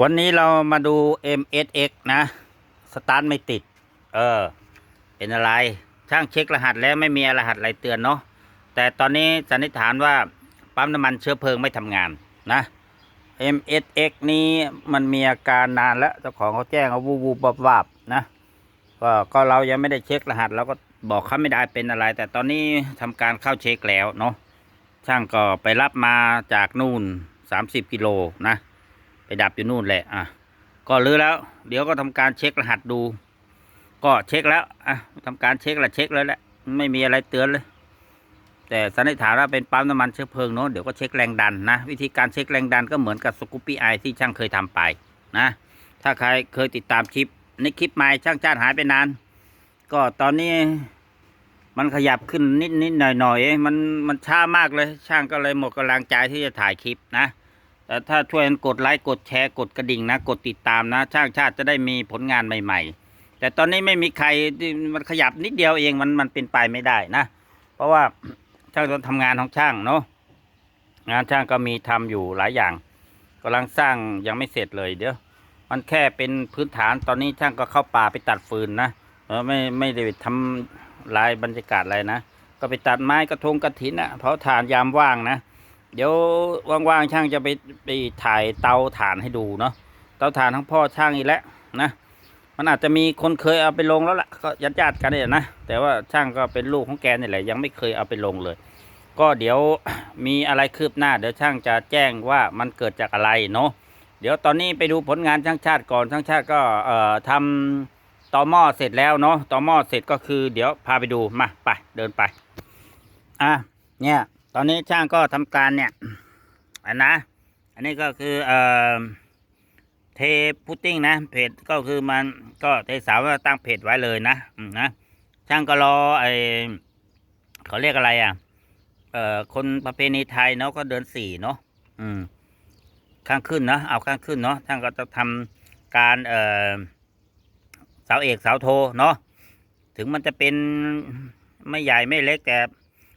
วันนี้เรามาดู MSX นะ สตาร์ทไม่ติด เออ เป็นอะไร ช่างเช็ครหัสแล้วไม่มีรหัสอะไรเตือนเนาะ แต่ตอนนี้สันนิษฐานว่าปั๊มน้ำมันเชื้อเพลิงไม่ทำงานนะ MSX นี้มันมีอาการนานแล้วเจ้าของเขาแจ้งเอาวูบวูบวับวับนะก็ก็เรายังไม่ได้เช็ครหัสเราก็บอกเขาไม่ได้เป็นอะไร แต่ตอนนี้ทำการเข้าเช็คแล้วเนาะ ช่างก็ไปรับมาจากนู่น 30 กิโลนะ ดับอยู่นู่นแหละอะก็รื้อแล้ว เดี๋ยวก็ทำการเช็ครหัสดู ก็เช็คแล้วอะทำการเช็คล้วเช็คแล้วแหละไม่มีอะไรเตือนเลย แต่สันนิษฐานว่าเป็นปั๊มน้ำมันเชื้อเพลิงเนาะเดี๋ยวก็เช็คแรงดันนะ วิธีการเช็คแรงดันก็เหมือนกับสกูปปี้ไอที่ช่างเคยทำไปนะ ถ้าใครเคยติดตามคลิปในคลิปใหม่ช่างชาติหายไปนาน ก็ตอนนี้มันขยับขึ้นนิดนิดหน่อยหน่อยมันมันช้ามากเลย ช่างก็เลยหมดกำลังใจที่จะถ่ายคลิปนะ ถ้าช่วยกดไลค์กดแชร์กดกระดิ่งนะ กดติดตามนะช่างชาติจะได้มีผลงานใหม่ ๆ แต่ตอนนี้ไม่มีใครมันขยับนิดเดียวเองมันมันเป็นไปไม่ได้นะ เพราะว่าช่างต้องทำงานของช่างเนาะงานช่างก็มีทำอยู่หลายอย่างกำลังสร้างยังไม่เสร็จเลยเดี๋ยวมันแค่เป็นพื้นฐานตอนนี้ช่างก็เข้าป่าไปตัดฟืนนะเออไม่ไม่ได้ทำลายบรรยากาศอะไรนะก็ไปตัดไม้กระทงกระถินนะเผาถ่านยามว่างนะ เดี๋ยวว่างๆช่างจะไปไปถ่ายเตาถ่านให้ดูเนาะเตาถ่านทั้งพ่อช่างอีกแล้วนะ มันอาจจะมีคนเคยเอาไปลงแล้วล่ะก็ญาติญาติๆกันเนี่ยนะแต่ว่าช่างก็เป็นลูกของแกนี่แหละยังไม่เคยเอาไปลงเลย ก็เดี๋ยวมีอะไรคืบหน้า เดี๋ยวช่างจะแจ้งว่ามันเกิดจากอะไรเนาะเดี๋ยวตอนนี้ไปดูผลงานช่างชาติก่อนช่างชาติก็เอ่อทำต่อหม้อเสร็จแล้วเนาะต่อหม้อเสร็จก็คือ เดี๋ยวพาไปดูมาไปเดินไปอะเนี่ย ตอนนี้ช่างก็ทำการเนี่ยอันนะ อันนี้ก็คือเอ่อเทพุตติ้งนะเพจก็คือมันก็เทสาวว่าตั้งเพจไว้เลยนะนะช่างก็รอไอเขาเรียกอะไรอะ เอ่อคนประเพณีไทยเนาะก็เดินสี่เนาะอืมข้างขึ้นเนาะเอาข้างขึ้นเนาะช่างก็จะทำการเอ่อสาวเอกสาวโทเนาะถึงมันจะเป็นไม่ใหญ่ไม่เล็กแต่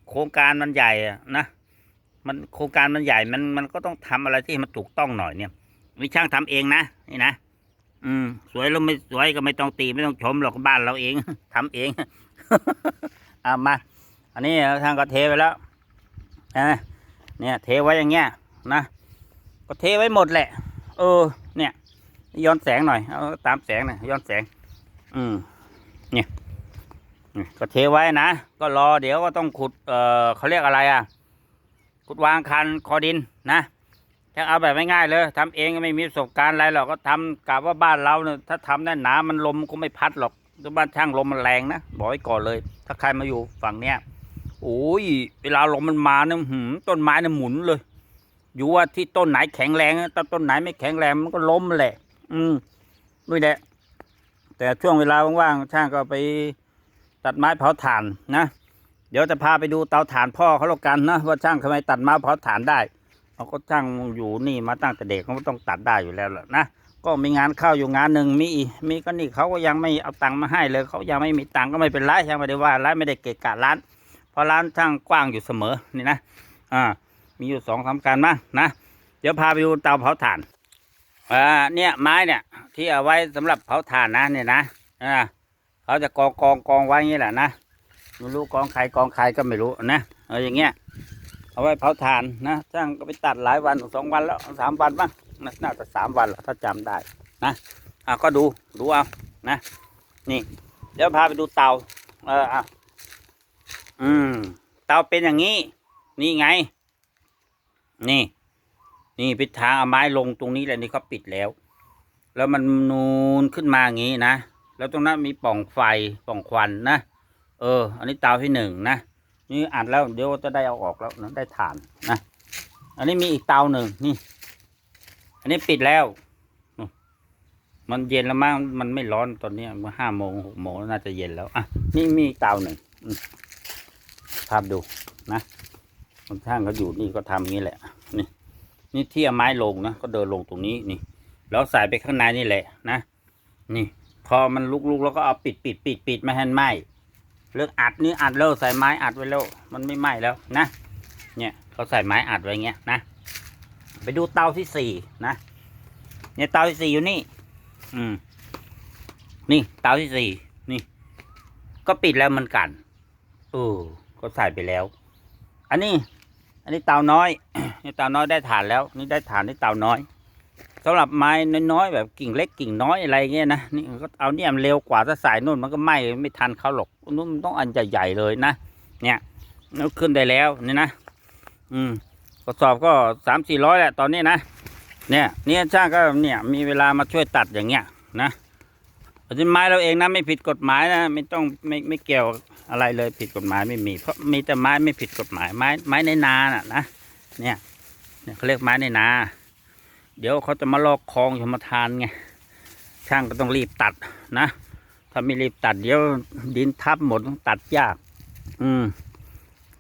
โครงการมันใหญ่นะมันโครงการมันใหญ่มันมันก็ต้องทำอะไรที่มันถูกต้องหน่อยเนี่ยมีช่างทำเองนะนี่นะอืม สวยแล้วไม่สวยก็ไม่ต้องตีไม่ต้องชมหรอกบ้านเราเองทำเองเอามา อันนี้ช่างก็เทไปแล้วนะเนี่ยเทไว้อย่างเงี้ยนะก็เทไว้หมดแหละ เออ เนี่ย ย้อนแสงหน่อยเอาตามแสงหน่อยย้อนแสง อืมเนี่ย ก็เทไว้นะ ก็รอเดี๋ยวก็ต้องขุด เอ่อเขาเรียกอะไรอะ ขุดวางคันคอดินนะช่าเอาแบบง่ายๆเลยทำเองก็ไม่มีประสบการณ์อะไรหรอกก็ทำกะว่าบ้านเราเนี่ยถ้าทำแน่นหนามันลมก็ไม่พัดหรอกที่บ้านช่างลมมันแรงนะบอกไว้ก่อนเลย ถ้าใครมาอยู่ฝั่งเนี้ยโอ้ยเวลาลมมันมาเนี่ยหืมต้นไม้เนี่ยหมุนเลย อยู่ว่าที่ต้นไหนแข็งแรงต้นต้นไหนไม่แข็งแรงมันก็ล้มแหละ อืมนี่แหละ แต่ช่วงเวลาว่างๆช่างก็ไป ตัดไม้เผาถ่านนะ เดี๋ยวจะพาไปดูเตาถ่านพ่อเขาแล้วกันนะว่าช่างทำไมตัดไม้เผาถ่านได้เขาก็ช่างอยู่นี่มาตั้งแต่เด็กเขาต้องตัดได้อยู่แล้วแหละนะก็มีงานเข้าอยู่งานหนึ่งมีมีก็นี่เขาก็ยังไม่เอาตังค์มาให้เลยเขายังไม่มีตังค์ก็ไม่เป็นไรช่างไม่ได้ว่าร้านไม่ได้เกะกะร้าน เพราะร้านช่างกว้างอยู่เสมอนี่นะอ่ามีอยู่สองสามการมานะเดี๋ยวพาไปดูเตาเผาถ่านอ่าเนี่ยไม้เนี่ยที่เอาไว้สำหรับเผาถ่านนะเนี่ยนะอ่า เขาจะกองกองกองไว้อย่างนี้แหละนะไม่รู้กองใครกองใครก็ไม่รู้นะเอออย่างเงี้ยเอาไว้เผาถ่านนะช่างก็ไปตัดหลายวันสองวันแล้วสามวันบ้างนะน่าจะสามวันแล้วถ้าจำได้นะอะก็ดูดูเอานะนี่ เดี๋ยวพาไปดูเตาเอออะอืมเตาเป็นอย่างนี้ นี่ไง นี่ นี่ปิดทางเอาไม้ลงตรงนี้แหละนี่เขาปิดแล้ว แล้วมันนูนขึ้นมาอย่างนี้นะ แล้วตรงนั้นมีปล่องไฟปล่องควันนะ เออ อันนี้เตาที่หนึ่งนะ นี่อัดแล้วเดี๋ยวจะได้เอาออกแล้วนะได้ฐานนะ อันนี้มีอีกเตาหนึ่งนี่ อันนี้ปิดแล้ว มันเย็นแล้วมั้งมันไม่ร้อนตอนนี้เมื่อห้าโมงหกโมงน่าจะเย็นแล้วอะนี่มีเตาหนึ่งภาพดูนะคนช่างเขาอยู่นี่ก็ทำอย่างนี้แหละ นี่นี่ที่เอาไม้ลงนะก็เดินลงตรงนี้นี่ แล้วใส่ไปข้างในนี่แหละนะ นี่ พอมันลุกๆแล้วก็เอาปิดปิดปิดปิดไม่ให้ไหมเลือกอัดนี่อัดแล้วใส่ไม้อัดไว้แล้วมันไม่ไหม้แล้วนะเนี่ยเขาใส่ไม้อัดไว้เงี้ยนะไปดูเตาที่สี่นะเนี่ยเตาที่สี่อยู่นี่ อืม นี่เตาที่สี่นี่ ก็ปิดแล้วเหมันกันเออก็ใส่ไปแล้ว อันนี้ อันนี้เตาน้อยนี่เตาน้อยได้ฐานแล้ว นี่ได้ฐานที่เตาน้อย สำหรับไม้น้อยๆแบบกิ่งเล็กกิ่งน้อยอะไรเงี้ยนะนี่ก็เอาเนี่ยมันเร็วกว่าถ้าสายนู่นมันก็ไหม้ไม่ทันเขาหรอกนู่นมันต้องอันใหญ่ๆเลยนะ เนี่ยแล้วขึ้นได้แล้วนี่นะ อืมกระสอบก็สามสี่ร้อยแหละตอนนี้นะเนี่ยเนี่ยช่างก็เนี่ยมีเวลามาช่วยตัดอย่างเงี้ยนะเป็นไม้เราเองนะไม่ผิดกฎหมายนะไม่ต้องไม่ไม่เกี่ยวอะไรเลยผิดกฎหมายไม่มี เพราะมีแต่ไม้ไม่ผิดกฎหมายไม้ไม้ในนาน่ะนะเนี่ยเนี่ยเขาเรียกไม้ในนา เดี๋ยวเขาจะมาลอกคลองชมทานไง ช่างก็ต้องรีบตัดนะ ถ้าไม่รีบตัดเดี๋ยวดินทับหมดต้องตัดยาก อืม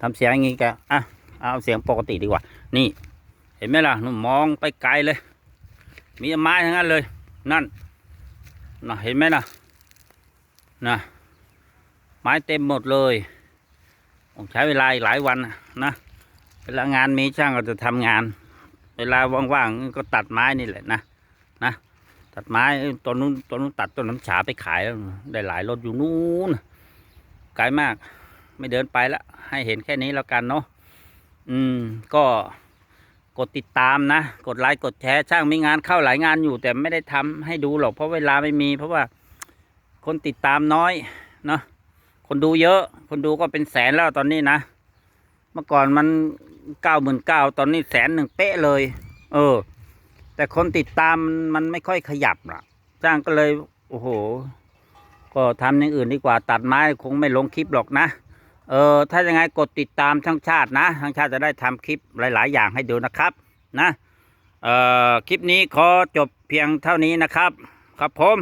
ทำเสียงอย่างงี้ก็อะ เอาเสียงปกติดีกว่า นี่ เห็นไหมล่ะนู่นมองไปไกลเลย มีไม้ทั้งนั้นเลย นั่นนะเห็นไหมล่ะ นะ ไม้เต็มหมดเลยใช้เวลาหลายวันนะเวลางานมีช่างก็จะทำงาน เวลาว่างๆก็ตัดไม้นี่แหละนะนะตัดไม้ต้นนู้นต้นนู้นตัดต้นน้ำฉาไปขายแล้วได้หลายรถอยู่นู้นไกลมาก ไม่เดินไปละให้เห็นแค่นี้แล้วกันเนาะอืม ก็กดติดตามนะ กดไลค์กดแชร์ช่างมีงานเข้าหลายงานอยู่ แต่ไม่ได้ทำให้ดูหรอกเพราะเวลาไม่มี เพราะว่าคนติดตามน้อยเนาะคนดูเยอะ คนดูก็เป็นแสนแล้วตอนนี้นะ เมื่อก่อนมันเก้าหมื่นเก้าตอนนี้แสนหนึ่งเป๊ะเลย เออ แต่คนติดตามมันไม่ค่อยขยับล่ะจ้างก็เลย โอ้โห ก็ทำอย่างอื่นดีกว่าตัดไม้คงไม่ลงคลิปหรอกนะ เออ ถ้ายังไงกดติดตามช่างชาตินะช่างชาติจะได้ทำคลิปหลาย ๆ อย่างให้ดูนะครับ นะ เอ่อ คลิปนี้ขอจบเพียงเท่านี้นะครับ ครับผม